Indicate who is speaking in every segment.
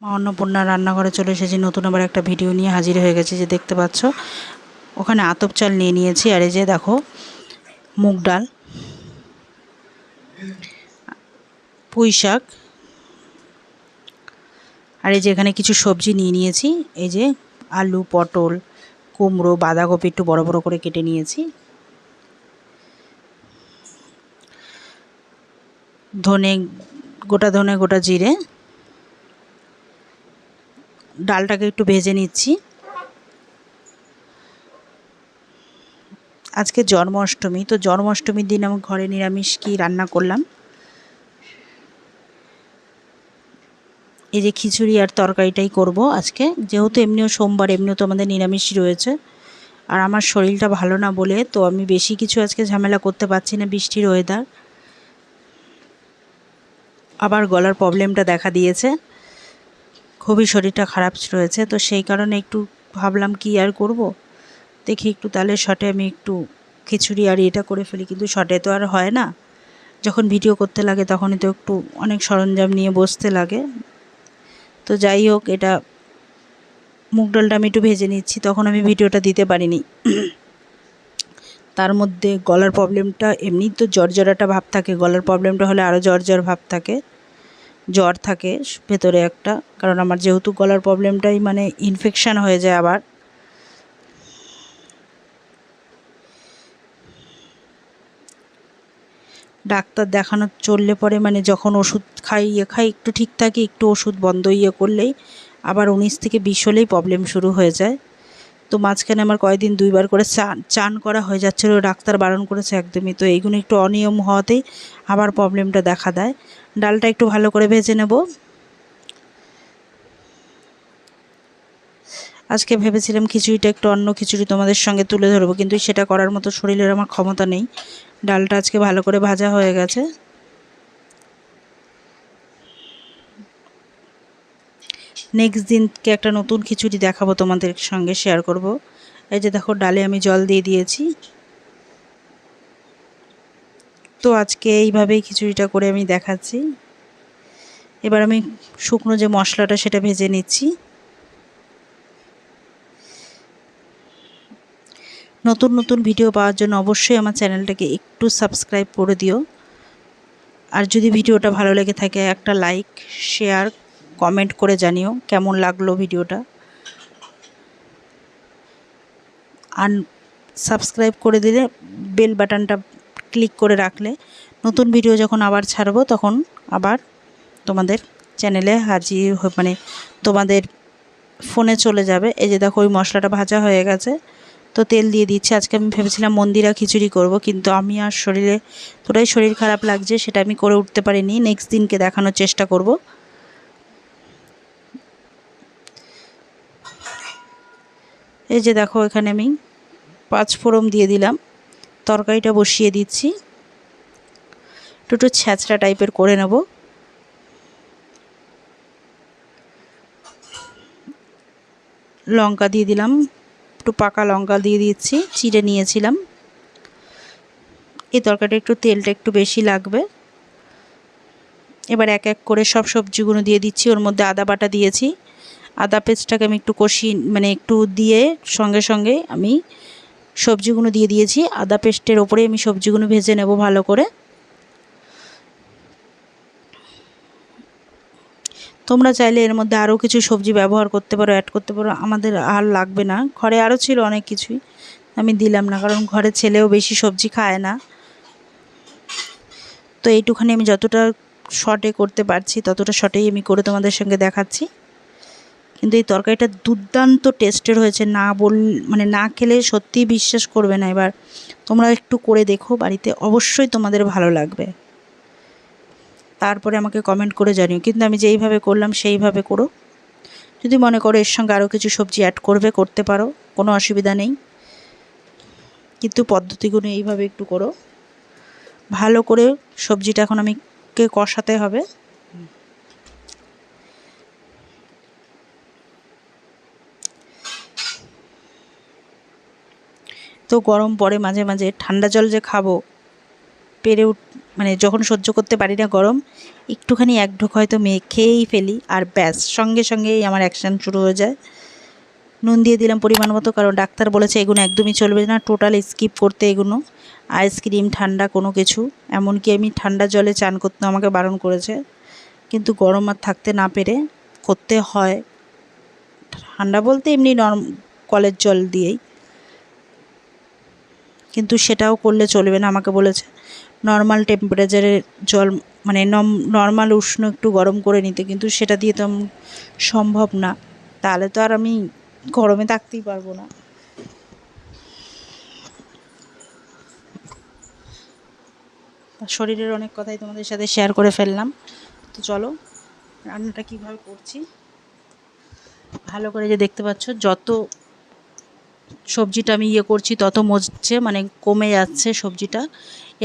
Speaker 1: মা অন্নপূর্ণা রান্নাঘরে চলে এসেছি। নতুন আবার একটা ভিডিও নিয়ে হাজির হয়ে গেছি যে দেখতে পাচ্ছ। ওখানে আতপ চাল নিয়ে নিয়েছি আর এই যে দেখো, মুগ ডাল, পুঁই শাক, আর এই যে এখানে কিছু সবজি নিয়ে নিয়েছি। এই যে আলু, পটল, কুমড়ো, বাঁধাকপি একটু বড় বড় করে কেটে নিয়েছি। ধনে, গোটা ধনে, গোটা জিরে ডালটাকে একটু ভেজে নিচ্ছি। আজকে জন্মাষ্টমী, তো জন্মাষ্টমীর দিন আমি ঘরে নিরামিষ কি রান্না করলাম। এই যে খিচুড়ি আর তরকারিটাই করব আজকে। যেহেতু এমনিও সোমবার, এমনিও তো আমাদের নিরামিষই রয়েছে। আর আমার শরীরটা ভালো না বলে তো আমি বেশি কিছু আজকে ঝামেলা করতে পারছি না বৃষ্টির ওয়েদার আবার গলার প্রবলেমটা দেখা দিয়েছে। খুবই শরীরটা খারাপ রয়েছে, তো সেই কারণে একটু ভাবলাম কি আর করব। দেখি একটু তাহলে শটে আমি একটু খিচুড়ি আর এটা করে ফেলি, কিন্তু শটে তো আর হয় না। যখন ভিডিও করতে লাগে তখনই তো একটু অনেক সরঞ্জাম নিয়ে বসতে লাগে। তো যাই হোক, এটা মুগ ডালটা আমি একটু ভেজে নিচ্ছি, তখন আমি ভিডিওটা দিতে পারিনি। তার মধ্যে গলার প্রবলেমটা এমনি তো জ্বর জ্বরাটা ভাব থাকে, গলার প্রবলেমটা হলে আরও জ্বর ভাব থাকে। জ্বর থাকে ভেতরে একটা, কারণ আমার যেহেতু গলার প্রবলেমটাই মানে ইনফেকশান হয়ে যায় আবার। ডাক্তার দেখানো চললে পরে মানে যখন ওষুধ খাই ইয়ে খাই, একটু ঠিক থাকে, একটু ওষুধ বন্ধ ইয়ে করলেই আবার উনিশ থেকে বিশ হলেই প্রবলেম শুরু হয়ে যায়। তো মাঝখানে আমার কয়েকদিন দুইবার করে চান চান করা হয়ে যাচ্ছিল, ডাক্তার বারণ করেছে একদমই। তো এইগুলো একটু অনিয়ম হওয়াতেই আবার প্রবলেমটা দেখা দেয়। ডালটা একটু ভালো করে ভেজে নেব। আজকে ভেবেছিলাম খিচুড়িটা একটু অন্য খিচুড়ি তোমাদের সঙ্গে তুলে ধরবো, কিন্তু সেটা করার মতো শরীরের আমার ক্ষমতা নেই। ডালটা আজকে ভালো করে ভাজা হয়ে গেছে। নেক্সট দিনকে একটা নতুন খিচুড়ি দেখাবো তোমাদের সঙ্গে শেয়ার করব। এই যে দেখো, ডালে আমি জল দিয়ে দিয়েছি। তো আজকে এইভাবেই খিচুড়িটা করে আমি দেখাচ্ছি। এবার আমি শুকনো যে মশলাটা সেটা ভেজে নিচ্ছি। নতুন নতুন ভিডিও পাওয়ার জন্য অবশ্যই আমার চ্যানেলটাকে একটু সাবস্ক্রাইব করে দিও। আর যদি ভিডিওটা ভালো লেগে থাকে, একটা লাইক শেয়ার কমেন্ট করে জানিও, কেমন লাগল ভিডিওটা? আর সাবস্ক্রাইব করে দিলে বেল বাটনটা ক্লিক করে রাখলে, নতুন ভিডিও যখন আবার ছাড়বো তখন আবার তোমাদের চ্যানেলে হাজির মানে তোমাদের ফোনে চলে যাবে। এই যে দেখো, ওই মশলাটা ভাজা হয়ে গেছে। তো তেল দিয়ে দিচ্ছি। আজকে আমি ভেবেছিলাম মন্দিরা খিচুড়ি করব, কিন্তু আমি আর শরীরে তোরাই শরীর খারাপ লাগছে, সেটা আমি করে উঠতে পারিনি। নেক্সট দিনকে দেখানোর চেষ্টা করব। এই যে দেখো, এখানে আমি পাঁচ ফোড়ন দিয়ে দিলাম। তরকারিটা বসিয়ে দিচ্ছি। একটু একটু ছ্যাঁচড়া টাইপের করে নেব। লঙ্কা দিয়ে দিলাম। একটু পাকা লঙ্কা দিয়ে দিচ্ছি, চিড়ে নিয়েছিলাম। এই তরকারিটা একটু তেলটা একটু বেশি লাগবে। এবার এক এক করে সব সবজিগুলো দিয়ে দিচ্ছি। ওর মধ্যে আদা বাটা দিয়েছি। আদা পেস্টটাকে আমি একটু কষি মানে একটু দিয়ে সঙ্গে সঙ্গে আমি সবজিগুলো দিয়ে দিয়েছি। আদা পেস্টের ওপরে আমি সবজিগুলো ভেজে নেব ভালো করে। তোমরা চাইলে এর মধ্যে আরও কিছু সবজি ব্যবহার করতে পারো অ্যাড করতে পারো, আমাদের আর লাগবে না। ঘরে আরও ছিল অনেক কিছুই, আমি দিলাম না, কারণ ঘরে ছেলেও বেশি সবজি খায় না। তো এইটুখানি আমি যতটা শর্টে করতে পারছি, ততটা শর্টেই আমি করে তোমাদের সঙ্গে দেখাচ্ছি। কিন্তু এই তরকারিটা দুর্দান্ত টেস্টের হয়েছে। না বল মানে না খেলে সত্যিই বিশ্বাস করবে না এবার। তোমরা একটু করে দেখো বাড়িতে, অবশ্যই তোমাদের ভালো লাগবে। তারপরে আমাকে কমেন্ট করে জানিও। কিন্তু আমি যেইভাবে করলাম সেইভাবে করো। যদি মনে করো এর সঙ্গে আরও কিছু সবজি অ্যাড করবে, করতে পারো, কোনো অসুবিধা নেই। কিন্তু পদ্ধতিগুলো এইভাবে একটু করো। ভালো করে সবজিটা এখন আমি কে কষাতে হবে। তো গরম পরে মাঝে মাঝে, ঠান্ডা জল যে খাব, পেরে উঠ মানে যখন সহ্য করতে পারি না গরম, একটুখানি এক ঢোক হয়তো মেয়ে খেয়েই ফেলি আর ব্যাস, সঙ্গে সঙ্গেই আমার অ্যাকশান শুরু হয়ে যায়। নুন দিয়ে দিলাম পরিমাণ মতো, কারণ ডাক্তার বলেছে এগুলো একদমই চলবে না টোটাল স্কিপ করতে এগুলো আইসক্রিম ঠান্ডা কোনো কিছু, এমনকি আমি ঠান্ডা জলে চান করতে আমাকে বারণ করেছে। কিন্তু গরম আর থাকতে না পেরে করতে হয়। ঠান্ডা বলতে এমনি নর্ম, কলের জল দিয়েই। কিন্তু সেটাও করলে চলবে না, আমাকে বলেছে। নর্মাল টেম্পারেচারে জল মানে নম নর্মাল উষ্ণ একটু গরম করে নিতে, কিন্তু সেটা দিয়ে তো সম্ভব না। তাহলে তো আর আমি গরমে থাকতেই পারব না। শরীরের অনেক কথাই তোমাদের সাথে শেয়ার করে ফেললাম। তো চলো, রান্নাটা কীভাবে করছি? ভালো করে যে দেখতে পাচ্ছ, যত সবজিটা আমি ইয়ে করছি, তত মজছে মানে কমে যাচ্ছে সবজিটা।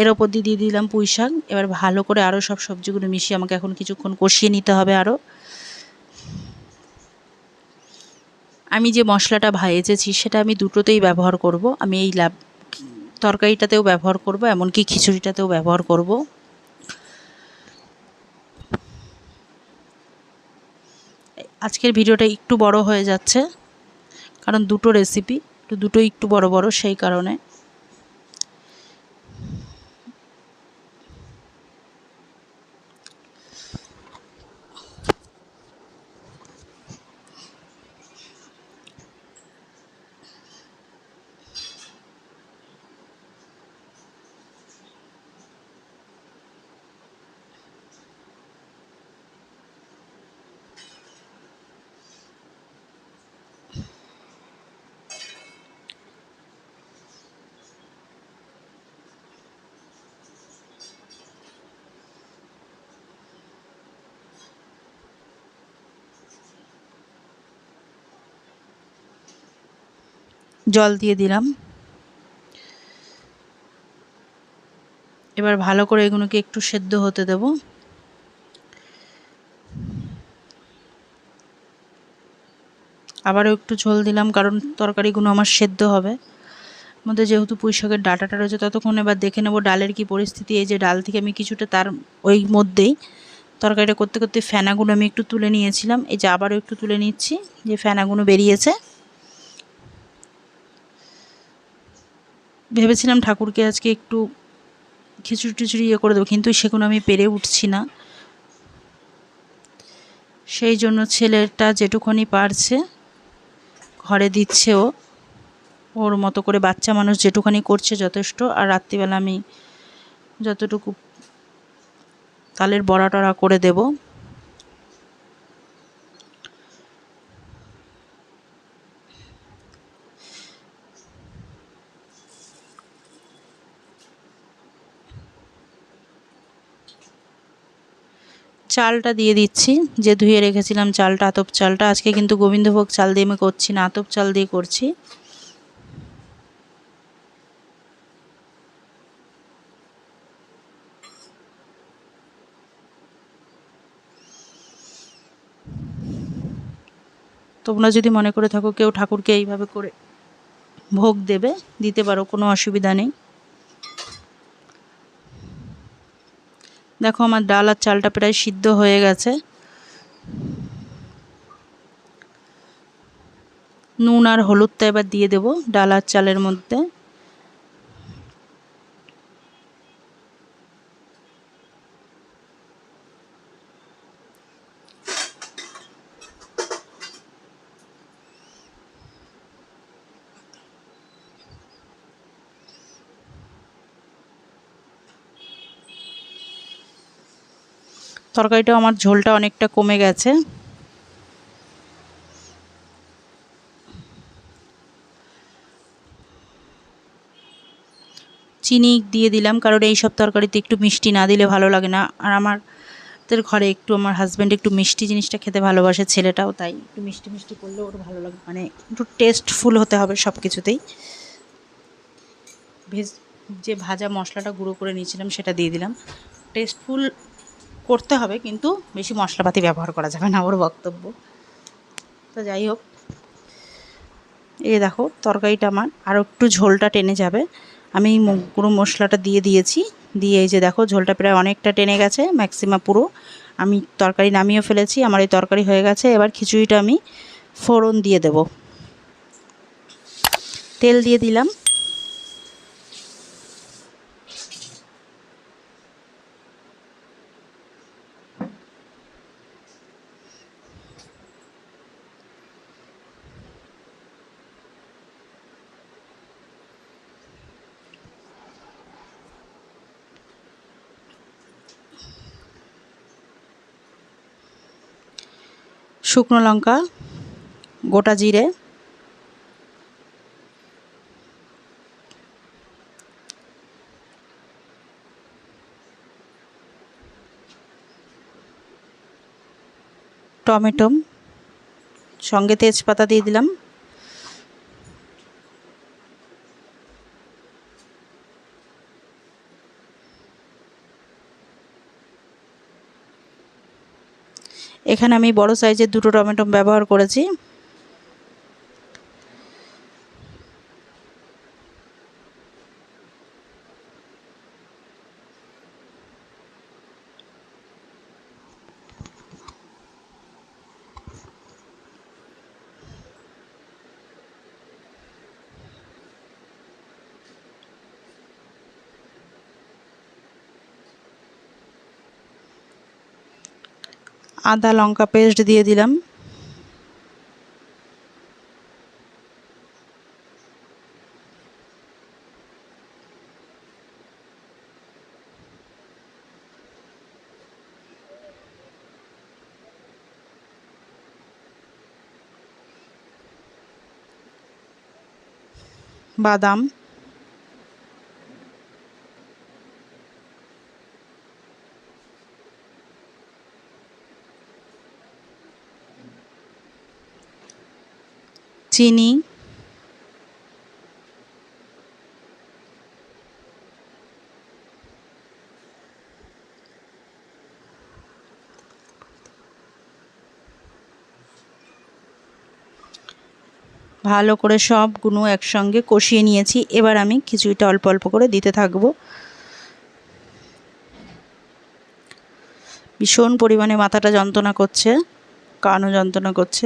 Speaker 1: এর ওপর দিয়ে দিয়ে দিলাম পুঁই শাক। এবার ভালো করে আরও সব সবজিগুলো মিশিয়ে আমাকে এখন কিছুক্ষণ কষিয়ে নিতে হবে আরও আমি যে মশলাটা ভাজেছি, সেটা আমি দুটোতেই ব্যবহার করব। আমি এই লাভ তরকারিটাতেও ব্যবহার করব, এমনকি খিচুড়িটাতেও ব্যবহার করব। আজকের ভিডিওটা একটু বড় হয়ে যাচ্ছে, কারণ দুটো রেসিপি তো দুটো একটু বড় বড় সেই কারণে। জল দিয়ে দিলাম। এবার ভালো করে এগুলোকে একটু সেদ্ধ হতে দেব। আবারও একটু ঝোল দিলাম, কারণ তরকারিগুলো আমার সেদ্ধ হবে। মধ্যে যেহেতু পুঁইশাকের ডাটাটা রয়েছে, ততক্ষণ এবার দেখে নেব ডালের কি পরিস্থিতি। এই যে ডাল থেকে আমি কিছুটা তার ওই মধ্যেই তরকারিটা করতে করতে ফেনাগুলো আমি একটু তুলে নিয়েছিলাম। এই যে আবারও একটু তুলে নিচ্ছি, যে ফেনাগুলো বেরিয়েছে। ভেবেছিলাম ঠাকুরকে আজকে একটু খিচুড়ি টিচুড়ি ইয়ে করে দেবো, কিন্তু সেগুলো আমি পেরে উঠছি না। সেই জন্য ছেলেটা যেটুকুনি পারছে, ঘরে দিচ্ছে ও ওর মতো করে বাচ্চা মানুষ যেটুখানি করছে যথেষ্ট, আর রাত্রিবেলা আমি যতটুকু তালের বড়া টড়া করে দেবো। চালটা দিয়ে দিচ্ছি। যে ধুয়ে রেখেছিলাম চালটা, আতপ চালটা। আজকে কিন্তু গোবিন্দভোগ চাল দিয়ে আমি করছি না, আতপ চাল দিয়ে করছি। তোমরা যদি মনে করে থাকো কেউ ঠাকুরকে এইভাবে করে ভোগ দেবে, দিতে পারো, কোনো অসুবিধা নেই। দেখো আমার ডাল আর চালটা প্রায় সিদ্ধ হয়ে গেছে। নুন আর হলুদটা এবার দিয়ে দেব ডাল আর চালের মধ্যে। তরকারিটা আমার ঝোলটা অনেকটা কমে গেছে। চিনি দিয়ে দিলাম, কারণ এই সব তরকারিতে একটু মিষ্টি না দিলে ভালো লাগে না। আর আমার দের ঘরে একটু, আমার হাজব্যান্ড একটু মিষ্টি জিনিসটা খেতে ভালোবাসে, ছেলেটাও তাই। একটু মিষ্টি মিষ্টি করলে ওর ভালো লাগে মানে একটু টেস্টফুল হতে হবে সব কিছুতেই ভেজ, যে ভাজা মশলাটা গুঁড়ো করে নিয়েছিলাম সেটা দিয়ে দিলাম। টেস্টফুল করতে হবে, কিন্তু বেশি মশলাপাতি ব্যবহার করা যাবে না ওর বক্তব্য। তো যাই হোক এই দেখো, তরকারিটা আমার আরও একটু ঝোলটা টেনে যাবে। আমি গুঁড়ো মশলাটা দিয়ে দিয়েছি, দিয়ে এই যে দেখো, ঝোলটা প্রায় অনেকটা টেনে গেছে, ম্যাক্সিমাম পুরো। আমি তরকারি নামিয়েও ফেলেছি, আমার এই তরকারি হয়ে গেছে, এবার খিচুড়িটা আমি ফোড়ন দিয়ে দেব। তেল দিয়ে দিলাম। শুকনো লঙ্কা গোটা জিরে টমেটো সঙ্গে তেজপাতা দিয়ে দিলাম। এখানে আমি বড় সাইজের দুটো টমেটো ব্যবহার করেছি। আদা লঙ্কা পেস্ট দিয়ে দিলাম। বাদাম। চিনি। ভালো করে সবগুলো একসঙ্গে কষিয়ে নিয়েছি। এবার আমি খিচুড়িটা অল্প অল্প করে দিতে থাকব। ভীষণ পরিমাণে মাথাটা যন্ত্রণা করছে, কানও যন্ত্রণা করছে।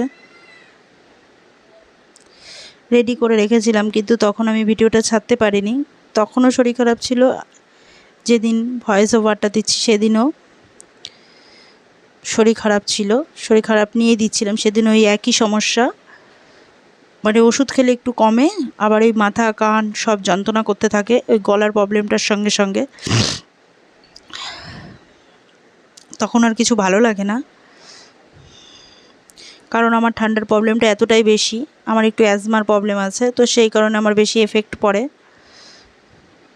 Speaker 1: রেডি করে রেখেছিলাম, কিন্তু তখন আমি ভিডিওটা ছাড়তে পারিনি। তখনও শরীর খারাপ ছিল। যেদিন ভয়েস ওভারটা দিচ্ছি, সেদিনও শরীর খারাপ ছিল। শরীর খারাপ নিয়ে দিচ্ছিলাম, সেদিন ওই একই সমস্যা। মানে ওষুধ খেলে একটু কমে, আবার ওই মাথা, কান সব যন্ত্রণা করতে থাকে, ওই গলার প্রবলেমটার সঙ্গে সঙ্গে। তখন আর কিছু ভালো লাগে না। কারণ আমার ঠান্ডার প্রবলেমটা এতটাই বেশি, আমার একটু অ্যাজমার প্রবলেম আছে, তো সেই কারণে আমার বেশি এফেক্ট পড়ে।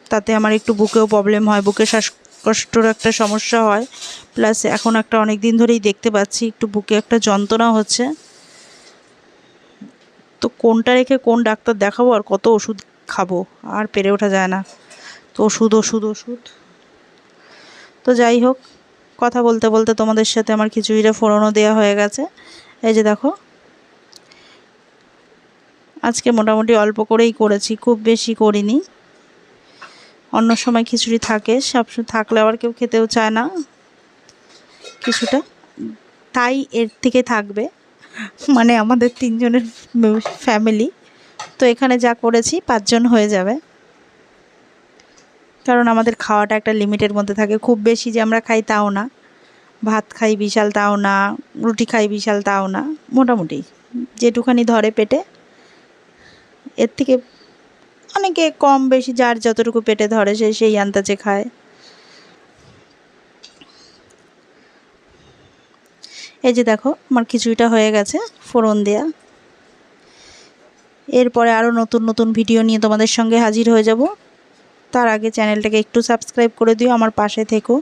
Speaker 1: তাতে আমার একটু বুকেও প্রবলেম হয়, বুকে শ্বাসকষ্টর একটা সমস্যা হয়। প্লাস এখন একটা অনেক দিন ধরেই দেখতে পাচ্ছি, একটু বুকে একটা যন্ত্রণা হচ্ছে। তো কোনটা রেখে কোন ডাক্তার দেখাবো আর কত ওষুধ খাব? আর পেরে ওঠা যায় না। তো ওষুধ ওষুধ ওষুধ। তো যাই হোক, কথা বলতে বলতে তোমাদের সাথে আমার খিচুড়িটা ফোড়নও দেওয়া হয়ে গেছে। এই যে দেখো। আজকে মোটামুটি অল্প করেই করেছি, খুব বেশি করিনি। অন্য সময় খিচুড়ি থাকে, সব থাকলে আবার কেউ খেতেও চায় না। কিছুটা। তাই এর থেকে থাকবে। মানে আমাদের তিনজনের ফ্যামিলি। তো এখানে যা করেছি, পাঁচজন হয়ে যাবে। কারণ আমাদের খাওয়াটা একটা লিমিটের মধ্যে থাকে। খুব বেশি যে আমরা খাই তাও না। ভাত খাই বিশাল, তাও না। রুটি খাই বিশাল, তাও না। মোটামুটি। যেটুখানি ধরে পেটে। এর থেকে অনেকে কম বেশি, যার যতটুকু পেটে ধরে, সে সেই আন্দাজে খায়। এই যে দেখো, আমার খিচুড়িটা হয়ে গেছে, ফোড়ন দেয়া। এরপরে আরও নতুন নতুন ভিডিও নিয়ে তোমাদের সঙ্গে হাজির হয়ে যাব। তার আগে চ্যানেলটাকে একটু সাবস্ক্রাইব করে দিও, আমার পাশে থেকো।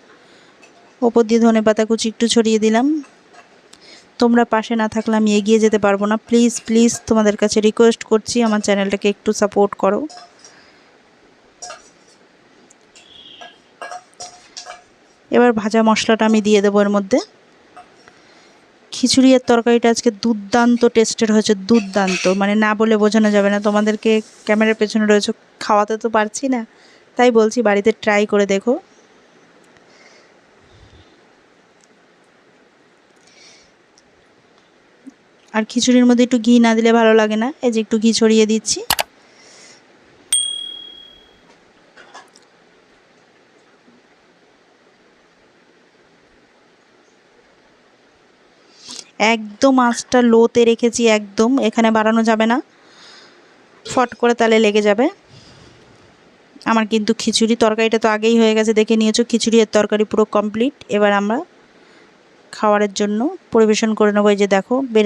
Speaker 1: ওপর দিয়ে ধনে পাতা কুচি একটু ছড়িয়ে দিলাম। তোমরা পাশে না থাকলে আমি এগিয়ে যেতে পারব না। প্লিজ প্লিজ তোমাদের কাছে রিকোয়েস্ট করছি, আমার চ্যানেলটাকে একটু সাপোর্ট করো। এবার ভাজা মশলাটা আমি দিয়ে দেবো এর মধ্যে। খিচুড়ি তরকারিটা আজকে দুর্দান্ত টেস্টের হয়েছে, দুর্দান্ত। মানে না বলে বোঝানো যাবে না। তোমাদেরকে ক্যামেরার পেছনে রয়েছে, খাওয়াতে তো পারছি না। তাই বলছি বাড়িতে ট্রাই করে দেখো। আর খিচুড়ির মধ্যে একটু ঘি না দিলে ভালো লাগে না। এই যে একটু ঘি ছড়িয়ে দিচ্ছি। একদম আঁচটা লোতে রেখেছি একদম, এখানে বাড়ানো যাবে না। ফট করে তালে লেগে যাবে। আমার কিন্তু খিচুড়ি তরকারিটা তো আগেই হয়ে গেছে, দেখে নিয়েছো খিচুড়ি এর তরকারি পুরো কমপ্লিট এবার আমরা খাওয়ারের জন্য পরিবেশন করে নেব, এই যে দেখো, বেড়ে